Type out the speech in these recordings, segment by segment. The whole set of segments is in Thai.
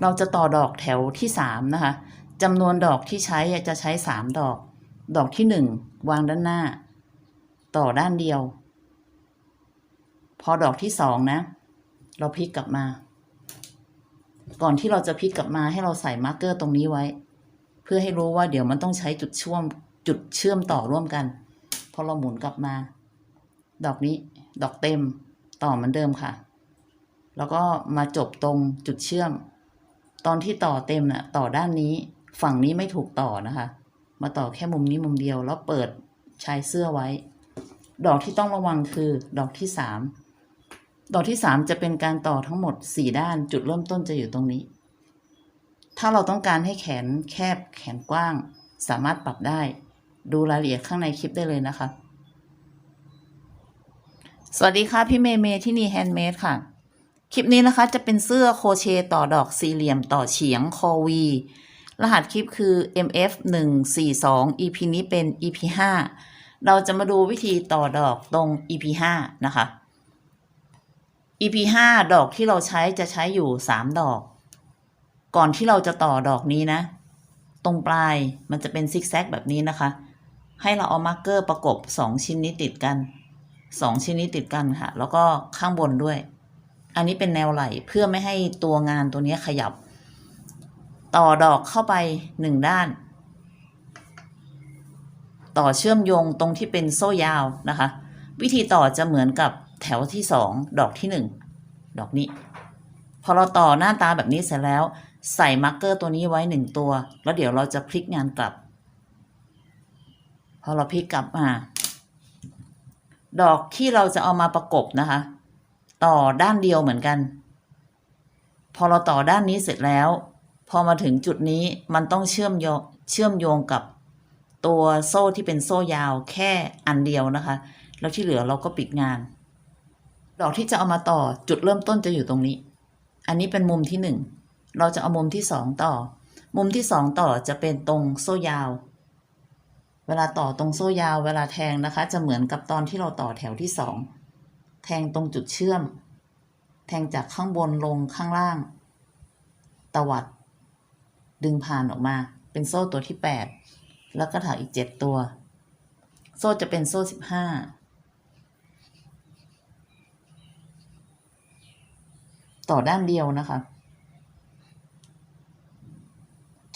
เราจะต่อดอกแถวที่สามนะคะจำนวนดอกที่ใช้จะใช้สามดอก ดอกที่หนึ่งวางด้านหน้า ต่อด้านเดียว พอดอกที่สองนะ เราพลิกกลับมา ก่อนที่เราจะพลิกกลับมาให้เราใส่มาร์กเกอร์ตรงนี้ไว้ เพื่อให้รู้ว่าเดี๋ยวมันต้องใช้จุดช่วมจุดเชื่อมต่อร่วมกัน พอเราหมุนกลับมา ดอกนี้ดอกเต็มต่อเหมือนเดิมค่ะ แล้วก็มาจบตรงจุดเชื่อม ตอนที่ต่อเต็มน่ะต่อด้านนี้ฝั่งนี้ไม่ถูกต่อนะคะ มาต่อแค่มุมนี้มุมเดียว แล้วเปิดชายเสื้อไว้ ดอกที่ต้องระวังคือดอกที่สามดอกที่สามจะเป็นการต่อทั้งหมดสี่ด้านจุดเริ่มต้นจะอยู่ตรงนี้ ถ้าเราต้องการให้แขนแคบแขนกว้าง สามารถปรับได้ ดูรายละเอียดข้างในคลิปได้เลยนะคะ สวัสดีค่ะพี่เมย์เมย์ที่นี่แฮนด์เมดค่ะ คลิปนี้นะคะจะเป็นเสื้อโคเชต์ต่อดอกสี่เหลี่ยมต่อเฉียงคอวี รหัสคลิปคือ MF 1 4 2 EP นี้เป็น EP 5เราจะมาดูวิธีต่อดอกตรง EP 5นะคะ EP 5ดอกที่เราใช้จะใช้อยู่ 3 ดอก ก่อนที่เราจะต่อดอกนี้นะ ตรงปลายมันจะเป็นซิกแซกแบบนี้นะคะ ให้เราเอามาร์กเกอร์ประกบ 2 ชิ้นนี้ติดกัน 2 ชิ้นนี้ติดกันค่ะ แล้วก็ข้างบนด้วย อันนี้เป็นแนวไหลเพื่อไม่ให้ตัวงานตัวนี้ขยับ ต่อดอกเข้าไปหนึ่งด้าน ต่อเชื่อมโยงตรงที่เป็นโซ่ยาวนะคะ วิธีต่อจะเหมือนกับแถวที่สองดอกที่หนึ่งดอกนี้ พอเราต่อหน้าตาแบบนี้เสร็จแล้ว ใส่มาร์กเกอร์ตัวนี้ไว้หนึ่งตัว แล้วเดี๋ยวเราจะพลิกงานกลับ พอเราพลิกกลับมา ดอกที่เราจะเอามาประกบนะคะ ต่อด้านเดียวเหมือนกัน พอเราต่อด้านนี้เสร็จแล้ว พอมาถึงจุดนี้มันต้องเชื่อมโยงเชื่อมโยงกับตัวโซ่ที่เป็นโซ่ยาวแค่อันเดียวนะคะ แล้วที่เหลือเราก็ปิดงาน ดอกที่จะเอามาต่อจุดเริ่มต้นจะอยู่ตรงนี้ อันนี้เป็นมุมที่หนึ่งเราจะเอามุมที่สองต่อ มุมที่สองต่อจะเป็นตรงโซ่ยาว เวลาต่อตรงโซ่ยาวเวลาแทงนะคะ จะเหมือนกับตอนที่เราต่อแถวที่สอง แทงตรงจุดเชื่อม แทงจากข้างบนลงข้างล่าง ตวัด ดึงผ่านออกมา เป็นโซ่ตัวที่แปดแล้วก็ถักอีกเจ็ดตัว โซ่จะเป็นโซ่สิบห้าต่อด้านเดียวนะคะ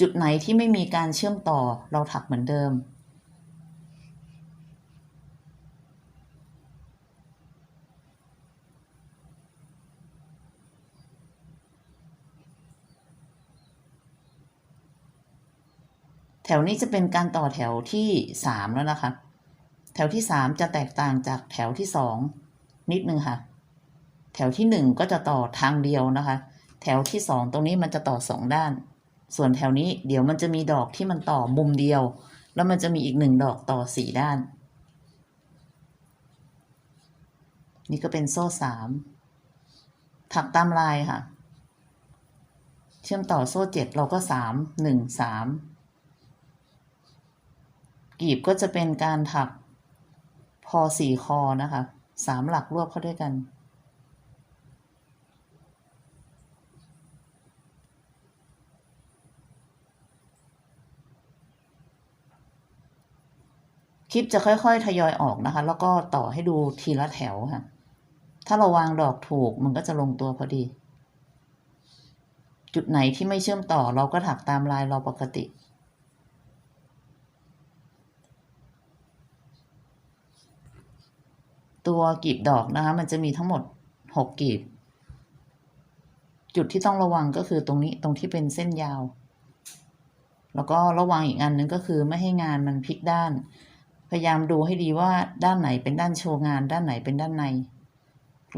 จุดไหนที่ไม่มีการเชื่อมต่อเราถักเหมือนเดิม แถวนี้จะเป็นการต่อแถวที่สามแล้วนะคะ แถวที่สามจะแตกต่างจากแถวที่สองนิดนึงค่ะ แถวที่หนึ่งก็จะต่อทางเดียวนะคะ แถวที่สองตรงนี้มันจะต่อสองด้าน ส่วนแถวนี้เดี๋ยวมันจะมีดอกที่มันต่อมุมเดียว แล้วมันจะมีอีกหนึ่งดอกต่อสี่ด้าน นี่ก็เป็นโซ่สามถักตามลายค่ะ เชื่อมต่อโซ่เจ็ดเราก็สามหนึ่งสาม กีบก็จะเป็นการถักพอสี่คอนะคะสามหลักรวบเข้าด้วยกัน คลิปจะค่อยๆ ทยอยออกนะคะ แล้วก็ต่อให้ดูทีละแถวค่ะ ถ้าเราวางดอกถูกมันก็จะลงตัวพอดี จุดไหนที่ไม่เชื่อมต่อเราก็ถักตามลายเราปกติ ตัวกีบดอกนะคะ มันจะมีทั้งหมดหกกีบ จุดที่ต้องระวังก็คือตรงนี้ตรงที่เป็นเส้นยาว แล้วก็ระวังอีกอันนึงก็คือไม่ให้งานมันพลิกด้าน พยายามดูให้ดีว่าด้านไหนเป็นด้านโชว์งาน ด้านไหนเป็นด้านใน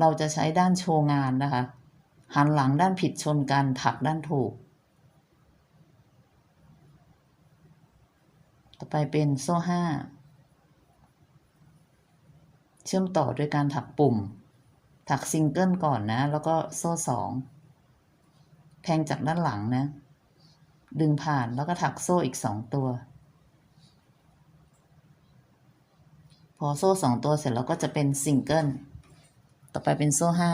เราจะใช้ด้านโชว์งานนะคะ หันหลังด้านผิดชนกันถักด้านถูก ต่อไปเป็นโซ่ห้า เชื่อมต่อด้วยการถักปุ่ม ถักซิงเกิลก่อนนะ แล้วก็โซ่สองแทงจากด้านหลังนะ ดึงผ่านแล้วก็ถักโซ่อีกสองตัว พอโซ่สองตัวเสร็จแล้วก็จะเป็นซิงเกิล ต่อไปเป็นโซ่ห้า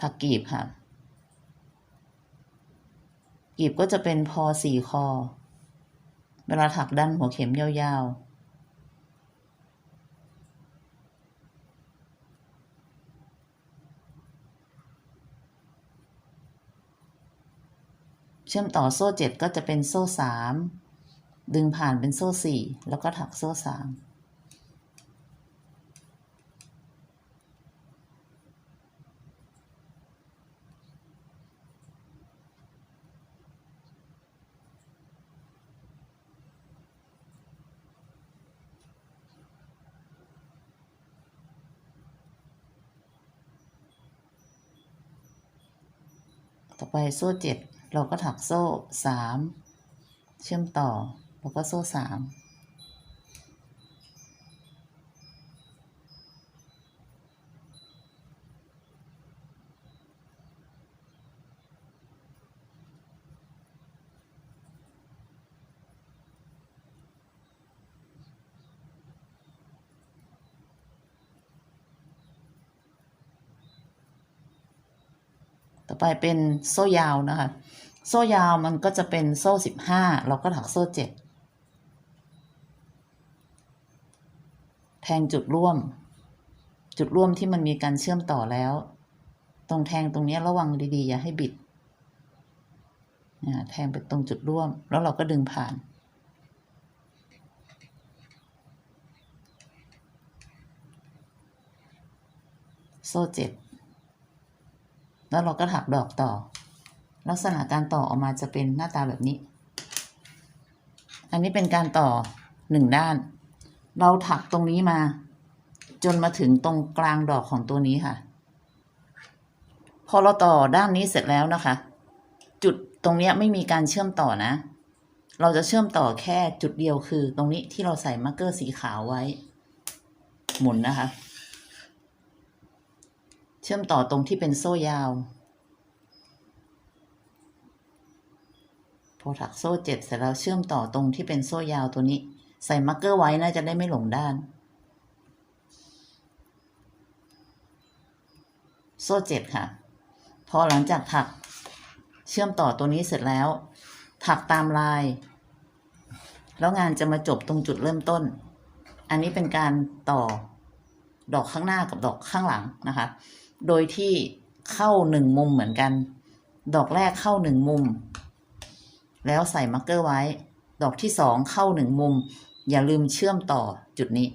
ถักกีบค่ะ กีบก็จะเป็นพอสี่คอ เวลาถักด้านหัวเข็มยาวๆ เชื่อมต่อโซ่เจ็ดก็จะเป็นโซ่สามดึงผ่านเป็นโซ่สี่แล้วก็ถักโซ่สามต่อไปโซ่เจ็ด เราก็ถักโซ่สามเชื่อมต่อ แล้วก็โซ่สาม ต่อไปเป็นโซ่ยาวนะคะ โซ่ยาวมันก็จะเป็นโซ่สิบห้าเราก็ถักโซ่เจ็ดแทงจุดร่วม จุดร่วมที่มันมีการเชื่อมต่อแล้ว ตรงแทงตรงนี้ระวังดีๆ อย่าให้บิดแทงไปตรงจุดร่วม แล้วเราก็ดึงผ่านโซ่เจ็ด แล้วเราก็ถักดอกต่อ ลักษณะการต่อออกมาจะเป็นหน้าตาแบบนี้ อันนี้เป็นการต่อหนึ่งด้าน เราถักตรงนี้มา จนมาถึงตรงกลางดอกของตัวนี้ค่ะ พอเราต่อด้านนี้เสร็จแล้วนะคะ จุดตรงนี้ไม่มีการเชื่อมต่อนะ เราจะเชื่อมต่อแค่จุดเดียวคือ ตรงนี้ที่เราใส่มาร์กเกอร์สีขาวไว้ หมุนนะคะ ชื่อมต่อตรงที่เป็นโซ่ยาว พอถักโซ่เจ็ดเสร็จแล้วเชื่อมต่อตรงที่เป็นโซ่ยาวตัวนี้ ใส่มาร์กเกอร์ไว้น่าจะได้ไม่หลงด้าน โซ่เจ็ดค่ะ พอหลังจากถักเชื่อมต่อตัวนี้เสร็จแล้ว ถักตามลาย แล้วงานจะมาจบตรงจุดเริ่มต้น อันนี้เป็นการต่อดอกข้างหน้ากับดอกข้างหลังนะคะ โดยที่เข้าหนึ่งมุมเหมือนกัน ดอกแรกเข้าหนึ่งมุม แล้วใส่มาร์กเกอร์ไว้ ดอกที่สองเข้าหนึ่งมุม อย่าลืมเชื่อมต่อจุดนี้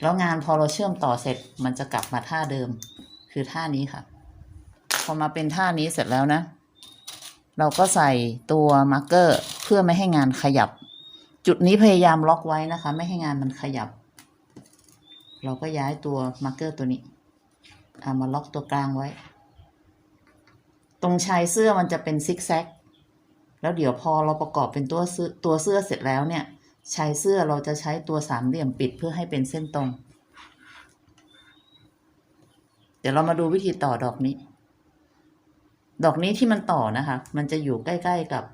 แล้วงานพอเราเชื่อมต่อเสร็จมันจะกลับมาท่าเดิม คือท่านี้ค่ะ พอมาเป็นท่านี้เสร็จแล้วนะ เราก็ใส่ตัวมาร์กเกอร์เพื่อไม่ให้งานขยับ จุดนี้พยายามล็อกไว้นะคะ ไม่ให้งานมันขยับ เราก็ย้ายตัวมาร์กเกอร์ตัวนี้ เอามาล็อกตัวกลางไว้ ตรงชายเสื้อมันจะเป็นซิกแซก แล้วเดี๋ยวพอเราประกอบเป็นตัวเสื้อตัวเสื้อเสร็จแล้วเนี่ย ชายเสื้อเราจะใช้ตัวสามเหลี่ยมปิดเพื่อให้เป็นเส้นตรง เดี๋ยวเรามาดูวิธีต่อดอกนี้ ดอกนี้ที่มันต่อนะคะ มันจะอยู่ใกล้ ๆกับ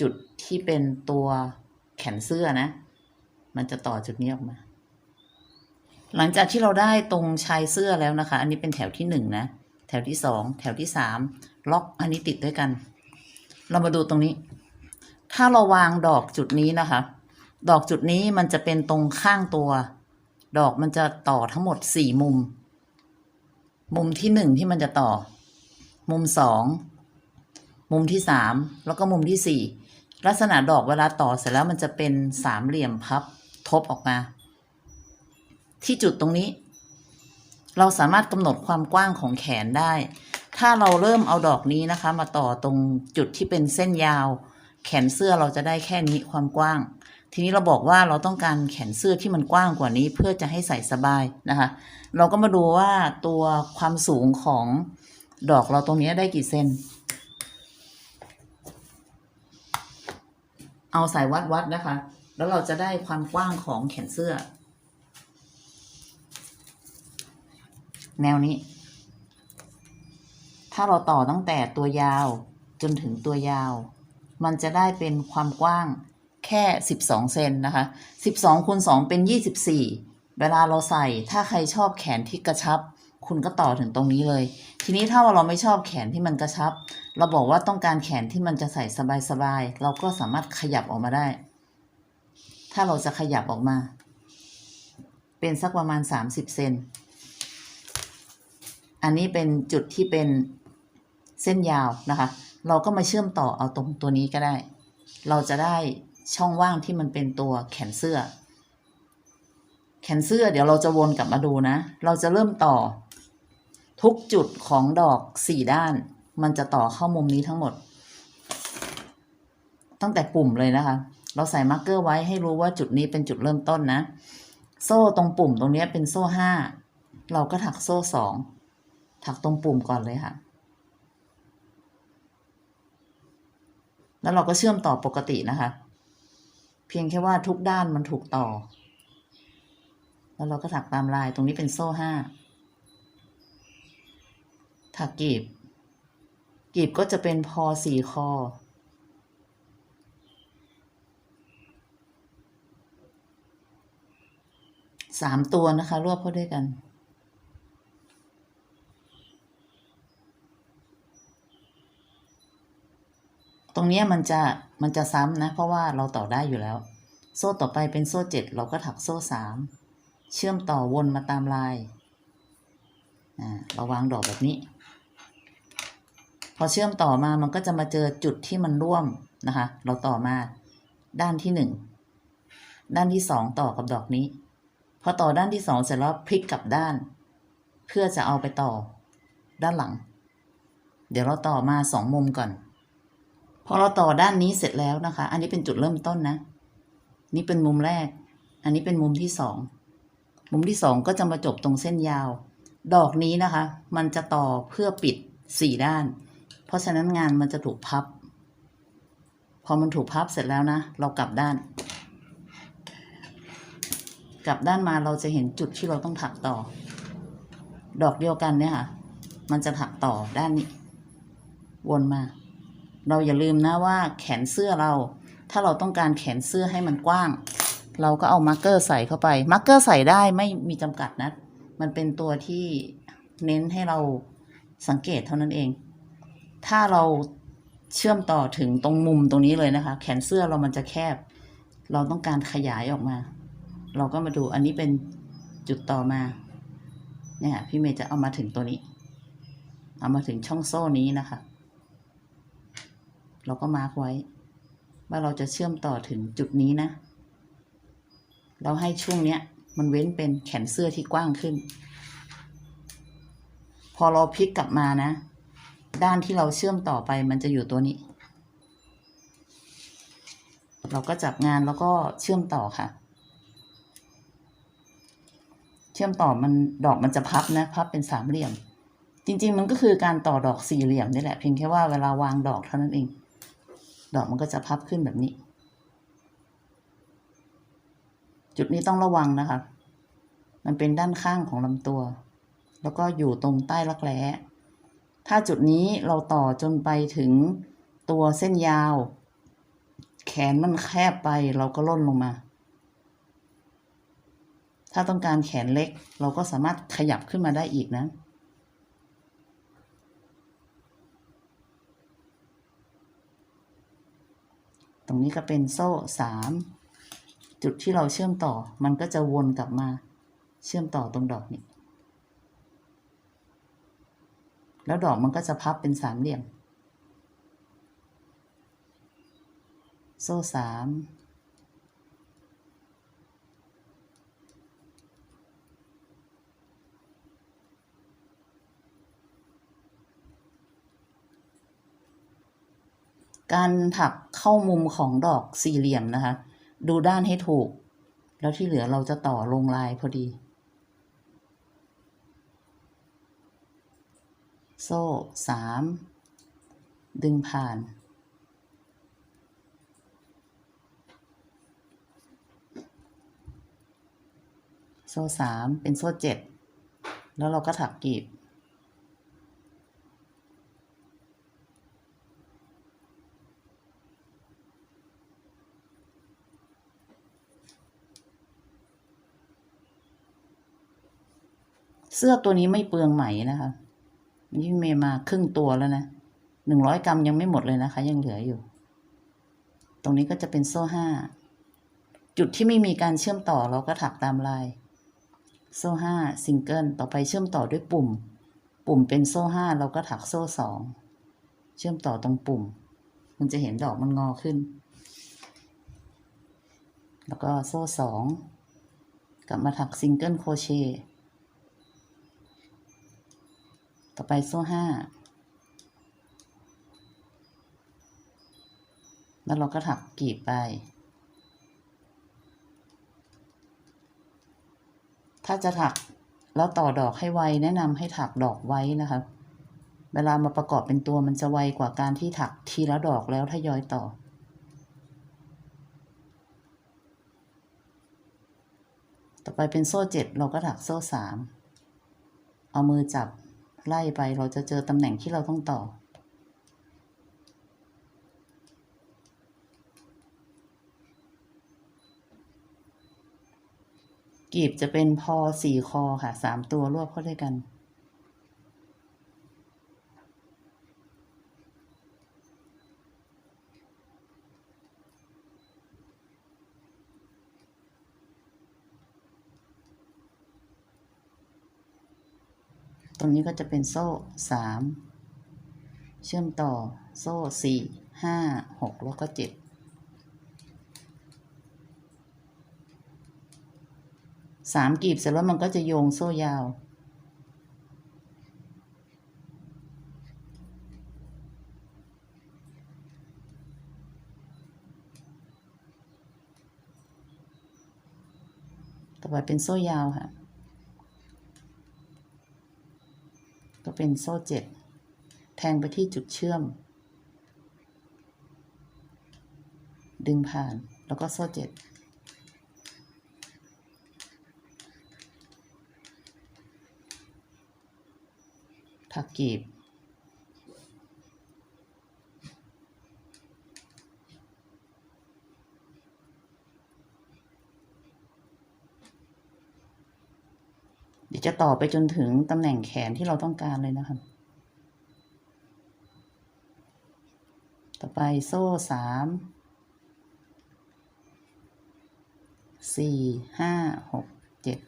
จุดที่เป็นตัวแขนเสื้อนะ มันจะต่อจุดนี้ออกมา หลังจากที่เราได้ตรงชายเสื้อแล้วนะคะ อันนี้เป็นแถวที่หนึ่งนะ แถวที่สอง แถวที่สาม ล็อกอันนี้ติดด้วยกัน เรามาดูตรงนี้ ถ้าเราวางดอกจุดนี้นะคะ ดอกจุดนี้มันจะเป็นตรงข้างตัว ดอกมันจะต่อทั้งหมดสี่มุม มุมที่หนึ่งที่มันจะต่อ มุมสอง มุมที่สาม แล้วก็มุมที่สี่ ลักษณะดอกเวลาต่อเสร็จแล้วมันจะเป็นสามเหลี่ยมพับทบออกมา ที่จุดตรงนี้ เราสามารถกำหนดความกว้างของแขนได้ ถ้าเราเริ่มเอาดอกนี้นะคะ มาต่อตรงจุดที่เป็นเส้นยาว แขนเสื้อเราจะได้แค่นี้ความกว้าง ทีนี้เราบอกว่าเราต้องการแขนเสื้อที่มันกว้างกว่านี้ เพื่อจะให้ใส่สบายนะคะ เราก็มาดูว่าตัวความสูงของดอกเราตรงนี้ได้กี่เซนเอาสายวัดวัดนะคะ แล้วเราจะได้ความกว้างของแขนเสื้อ แนวนี้ ถ้าเราต่อตั้งแต่ตัวยาวจนถึงตัวยาว มันจะได้เป็นความกว้างแค่ 12 เซนนะคะ 12คูณ2เป็น 24 เวลาเราใส่ถ้าใครชอบแขนที่กระชับ คุณก็ต่อถึงตรงนี้เลย ทีนี้ถ้าว่าเราไม่ชอบแขนที่มันกระชับ เราบอกว่าต้องการแขนที่มันจะใส่สบายๆ เราก็สามารถขยับออกมาได้ ถ้าเราจะขยับออกมา เป็นสักประมาณ 30 เซน อันนี้เป็นจุดที่เป็นเส้นยาวนะคะ เราก็มาเชื่อมต่อเอาตรงตัวนี้ก็ได้ เราจะได้ช่องว่างที่มันเป็นตัวแขนเสื้อ แขนเสื้อเดี๋ยวเราจะวนกลับมาดูนะ เราจะเริ่มต่อ ทุกจุดของดอกสี่ด้าน มันจะต่อเข้ามุมนี้ทั้งหมด ตั้งแต่ปุ่มเลยนะคะ เราใส่มาร์กเกอร์ไว้ให้รู้ว่าจุดนี้เป็นจุดเริ่มต้นนะ โซ่ตรงปุ่มตรงนี้เป็นโซ่ห้าเราก็ถักโซ่สอง ถักตรงปุ่มก่อนเลยค่ะ แล้วเราก็เชื่อมต่อปกตินะคะ เพียงแค่ว่าทุกด้านมันถูกต่อ แล้วเราก็ถักตามลายตรงนี้เป็นโซ่ห้าถักกีบ กีบก็จะเป็นพอสี่คอสามตัวนะคะ รวบเข้าด้วยกัน ตรงนี้มันจะมันจะซ้ำนะ เพราะว่าเราต่อได้อยู่แล้ว โซ่ต่อไปเป็นโซ่เจ็ดเราก็ถักโซ่สามเชื่อมต่อวนมาตามลายอ่าเราวางดอกแบบนี้ พอเชื่อมต่อมามันก็จะมาเจอจุดที่มันร่วมนะคะ เราต่อมาด้านที่หนึ่งด้านที่สองต่อกับดอกนี้ พอต่อด้านที่สองเสร็จแล้วพลิกกลับด้าน เพื่อจะเอาไปต่อด้านหลัง เดี๋ยวเราต่อมาสองมุมก่อน พอเราต่อด้านนี้เสร็จแล้วนะคะ อันนี้เป็นจุดเริ่มต้นนะ นี่เป็นมุมแรก อันนี้เป็นมุมที่สองมุมที่สองก็จะมาจบตรงเส้นยาว ดอกนี้นะคะ มันจะต่อเพื่อปิดสี่ด้าน เพราะฉะนั้นงานมันจะถูกพับ พอมันถูกพับเสร็จแล้วนะ เรากลับด้าน กลับด้านมาเราจะเห็นจุดที่เราต้องถักต่อ ดอกเดียวกันเนี่ยค่ะ มันจะถักต่อด้านนี้ วนมา เราอย่าลืมนะว่าแขนเสื้อเรา ถ้าเราต้องการแขนเสื้อให้มันกว้าง เราก็เอามาร์กเกอร์ใส่เข้าไป มาร์กเกอร์ใส่ได้ไม่มีจำกัดนะ มันเป็นตัวที่เน้นให้เราสังเกตเท่านั้นเอง ถ้าเราเชื่อมต่อถึงตรงมุมตรงนี้เลยนะคะ แขนเสื้อเรามันจะแคบ เราต้องการขยายออกมา เราก็มาดูอันนี้เป็นจุดต่อมา เนี่ยพี่เมย์จะเอามาถึงตัวนี้ เอามาถึงช่องโซ่นี้นะคะ เราก็มาร์กไว้ ว่าเราจะเชื่อมต่อถึงจุดนี้นะ เราให้ช่วงเนี้ย มันเว้นเป็นแขนเสื้อที่กว้างขึ้น พอเราพลิกกลับมานะ ด้านที่เราเชื่อมต่อไปมันจะอยู่ตัวนี้ เราก็จับงานแล้วก็เชื่อมต่อค่ะ เชื่อมต่อมันดอกมันจะพับนะ พับเป็นสามเหลี่ยมจริง ๆ มันก็คือการต่อดอกสี่เหลี่ยมนี่แหละเพียงแค่ว่าเวลาวางดอกเท่านั้นเอง ดอกมันก็จะพับขึ้นแบบนี้ จุดนี้ต้องระวังนะคะ มันเป็นด้านข้างของลำตัว แล้วก็อยู่ตรงใต้รักแร้ถ้าจุดนี้เราต่อจนไปถึงตัวเส้นยาว แขนมันแคบไปเราก็ล่นลงมา ถ้าต้องการแขนเล็กเราก็สามารถขยับขึ้นมาได้อีกนะ ตรงนี้ก็เป็นโซ่สามจุดที่เราเชื่อมต่อมันก็จะวนกลับมาเชื่อมต่อตรงดอกนี้ แล้วดอกมันก็จะพับเป็นสามเหลี่ยม โซ่สาม การถักเข้ามุมของดอกสี่เหลี่ยมนะคะ ดูด้านให้ถูก แล้วที่เหลือเราจะต่อลงลายพอดี โซ่สามดึงผ่านโซ่สามเป็นโซ่เจ็ดแล้วเราก็ถักกีบ สื้อตัวนี้ไม่เปลืองไหมนะคะนี่เมย์มาครึ่งตัวแล้วนะหนึ่งร้อยกรัมยังไม่หมดเลยนะคะ ยังเหลืออยู่ ตรงนี้ก็จะเป็นโซ่ห้าจุดที่ไม่มีการเชื่อมต่อเราก็ถักตามลาย โซ่ห้าซิงเกิลต่อไปเชื่อมต่อด้วยปุ่ม ปุ่มเป็นโซ่ห้าเราก็ถักโซ่สองเชื่อมต่อตรงปุ่ม มันจะเห็นดอกมันงอขึ้น แล้วก็โซ่สองกลับมาถักซิงเกิลโคเชต์ ต่อไปโซ่ห้า แล้วเราก็ถักกรีบไป ถ้าจะถักแล้วต่อดอกให้ไวแนะนำให้ถักดอกไว้นะคะ เวลามาประกอบเป็นตัวมันจะไวกว่าการที่ถักทีละดอกแล้วทยอยต่อต่อไปเป็นโซ่เจ็ดเราก็ถักโซ่สาม เอามือจับ ไล่ไปเราจะเจอตำแหน่งที่เราต้องต่อ กีบจะเป็นพอสี่คอค่ะสามตัวรวบเข้าด้วยกัน รงนี้ก็จะเป็นโซ่สามเชื่อมต่อโซ่สี่ห้าหกแล้วก็เจ็ดสามกีบเสร็จแล้วมันก็จะโยงโซ่ยาว ต่อไปเป็นโซ่ยาวค่ะ ก็เป็นโซ่เจ็ดแทงไปที่จุดเชื่อม ดึงผ่านแล้วก็โซ่เจ็ดถักกีบ เดี๋ยว จะต่อไปจนถึงตำแหน่งแขนที่เราต้องการเลยนะคะต่อไปโซ่สามสี่ห้าหกเจ็ด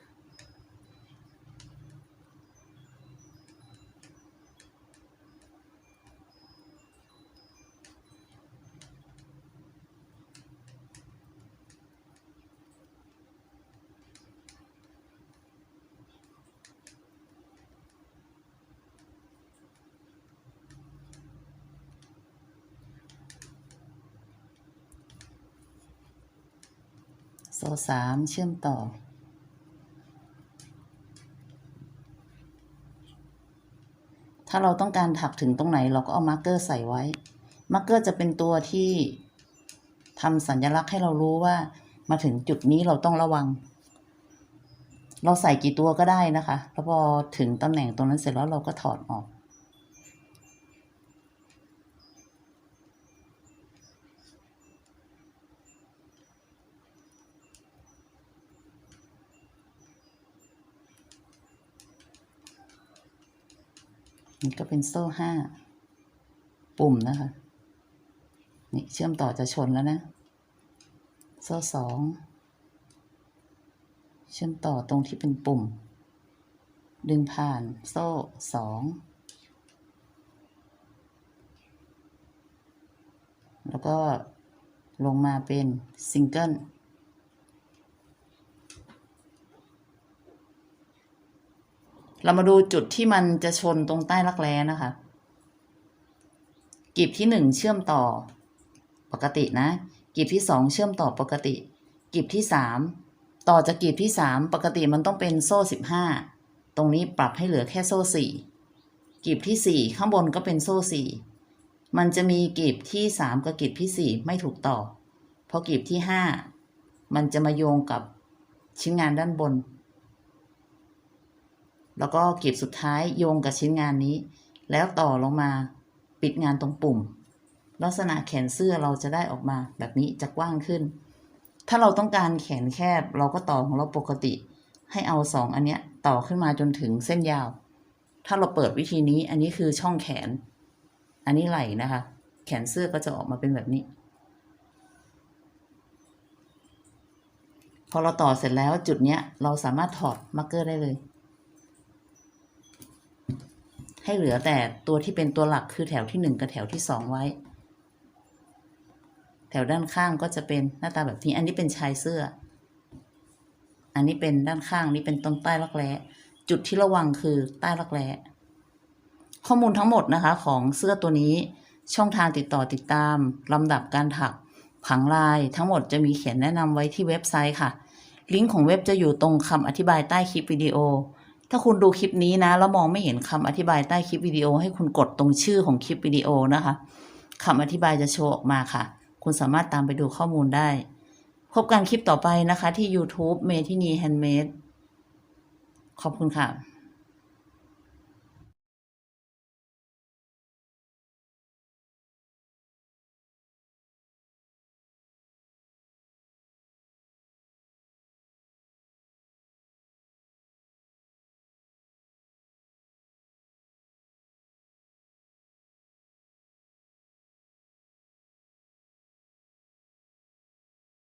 โซ่สามเชื่อมต่อ ถ้าเราต้องการถักถึงตรงไหนเราก็เอามาร์กเกอร์ใส่ไว้มาร์กเกอร์จะเป็นตัวที่ทำสัญลักษณ์ให้เรารู้ว่ามาถึงจุดนี้เราต้องระวัง เราใส่กี่ตัวก็ได้นะคะ แล้วพอถึงตำแหน่งตรงนั้นเสร็จแล้วเราก็ถอดออก นี่ก็เป็นโซ่ห้าปุ่มนะคะ นี่เชื่อมต่อจะชนแล้วนะ โซ่สองเชื่อมต่อตรงที่เป็นปุ่ม ดึงผ่านโซ่สองแล้วก็ลงมาเป็นซิงเกิล เรามาดูจุดที่มันจะชนตรงใต้รักแร้นะคะกีบที่หนึ่งเชื่อมต่อปกตินะกีบที่สองเชื่อมต่อปกติกีบที่สามต่อจากกีบที่สามปกติมันต้องเป็นโซ่สิบห้าตรงนี้ปรับให้เหลือแค่โซ่สี่กีบที่สี่ข้างบนก็เป็นโซ่สี่มันจะมีกีบที่สามกับกีบที่สี่ไม่ถูกต่อ เพราะกีบที่ห้ามันจะมาโยงกับชิ้นงานด้านบน แล้วก็กลีบสุดท้ายโยงกับชิ้นงานนี้ แล้วต่อลงมาปิดงานตรงปุ่ม ลักษณะแขนเสื้อเราจะได้ออกมาแบบนี้จะกว้างขึ้น ถ้าเราต้องการแขนแคบเราก็ต่อของเราปกติ ให้เอาสองอันเนี้ยต่อขึ้นมาจนถึงเส้นยาว ถ้าเราเปิดวิธีนี้อันนี้คือช่องแขน อันนี้ไหล่นะคะ แขนเสื้อก็จะออกมาเป็นแบบนี้ พอเราต่อเสร็จแล้วจุดเนี้ยเราสามารถถอดมาร์กเกอร์ได้เลย ให้เหลือแต่ตัวที่เป็นตัวหลักคือแถวที่หนึ่งกับแถวที่สองไว้ แถวด้านข้างก็จะเป็นหน้าตาแบบนี้ อันนี้เป็นชายเสื้อ อันนี้เป็นด้านข้างนี่เป็นต้นใต้รักแร้จุดที่ระวังคือใต้รักแร้ข้อมูลทั้งหมดนะคะของเสื้อตัวนี้ช่องทางติดต่อติดตามลำดับการถักผังลายทั้งหมดจะมีเขียนแนะนำไว้ที่เว็บไซต์ค่ะ ลิงก์ของเว็บจะอยู่ตรงคำอธิบายใต้คลิปวิดีโอ ถ้าคุณดูคลิปนี้นะแล้วมองไม่เห็นคำอธิบายใต้คลิปวิดีโอ ให้คุณกดตรงชื่อของคลิปวิดีโอนะคะคำอธิบายจะโชว์ออกมาค่ะ คุณสามารถตามไปดูข้อมูลได้ พบกันคลิปต่อไปนะคะที่ YouTube เมทินีแฮนด์เมดขอบคุณค่ะ